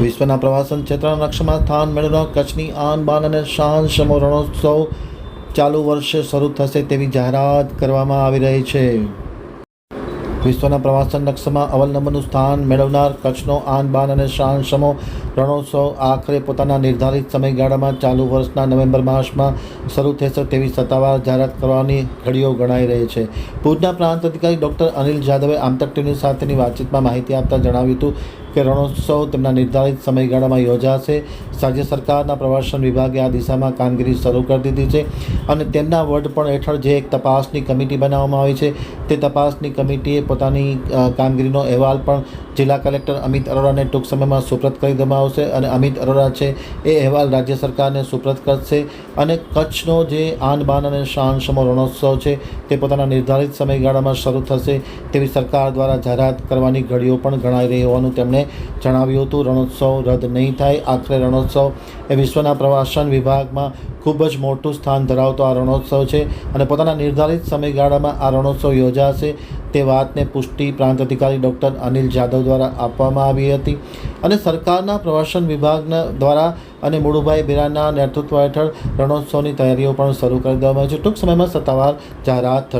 વિશ્વના પ્રવાસન ક્ષેત્રના લક્ષ્યમાં સ્થાન મેળવનાર કચ્છની આન બાન અને શાન સમો રણોત્સવ ચાલુ વર્ષે શરૂ થશે તેવી જાહેરાત કરવામાં આવી રહી છે. વિશ્વના પ્રવાસન લક્ષ્યમાં અવલ નંબરનું સ્થાન મેળવનાર કચ્છનો આન બાન અને શાન સમો રણોત્સવ આખરે પોતાના નિર્ધારિત સમયગાળામાં ચાલુ વર્ષના નવેમ્બર માસમાં શરૂ થશે તેવી સત્તાવાર જાહેરાત કરવાની ઘડીઓ ગણાઈ રહી છે. ભુજના પ્રાંત અધિકારી ડૉક્ટર અનિલ જાદવે આમતક ટીવી સાથેની વાતચીતમાં માહિતી આપતા જણાવ્યું હતું કે રણોત્સવ તેમના નિર્ધારિત સમયગાળામાં યોજાશે. રાજ્ય સરકારના પ્રવાસન વિભાગે આ દિશામાં કામગીરી શરૂ કરી દીધી છે અને તેમના વડપણ હેઠળ જે એક તપાસની કમિટી બનાવવામાં આવી છે, તે તપાસની કમિટીએ પોતાની કામગીરીનો અહેવાલ પણ જિલ્લા કલેક્ટર અમિત અરોરાને ટૂંક સમયમાં સુપ્રત કરી દેવામાં આવશે અને અમિત અરોરા છે એ અહેવાલ રાજ્ય સરકારને સુપ્રત કરશે અને કચ્છનો જે આન બાન અને શાન સમો રણોત્સવ છે તે પોતાના નિર્ધારિત સમયગાળામાં શરૂ થશે તેવી સરકાર દ્વારા જાહેરાત કરવાની ઘડીઓ પણ ગણાઈ રહી હોવાનું તેમણે જણાવ્યું હતું, રણોત્સવ રદ નહીં થાય, આખરે રણોત્સવ એ વિશ્વના પ્રવાસન વિભાગમાં ખૂબ જ મોટું સ્થાન ધરાવતો આ રણોત્સવ છે અને પોતાના નિર્ધારિત સમયગાળામાં આ રણોત્સવ યોજાશે તે વાતને પુષ્ટિ પ્રાંત અધિકારી ડૉક્ટર અનિલ જાદવ દ્વારા આપવામાં આવી હતી અને સરકારના પ્રવાસન વિભાગના દ્વારા અને મુળુભાઈ બિરાના નેતૃત્વ હેઠળ રણોત્સવની તૈયારીઓ પણ શરૂ કરી દેવામાં આવી છે. ટૂંક સમયમાં સત્તાવાર જાહેરાત થશે.